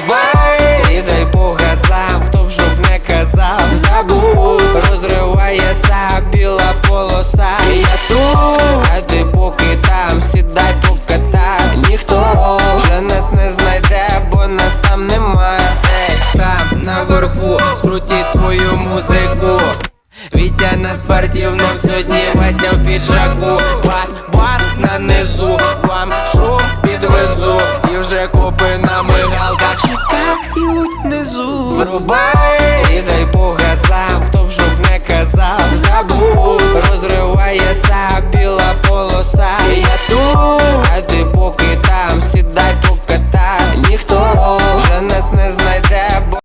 буває, і дай Бога сам, хто б жоб не казав, забув, розривається біла полоса. Я тут, а ти поки там, сідай по кота, ніхто вже нас не знайде, бо нас там нема. Ей, там наверху, скрутіть свою музику. Вітя на спортивному сьогодні Вася в піджаку копи на мигалках. Чекають внизу. Врубай і дай по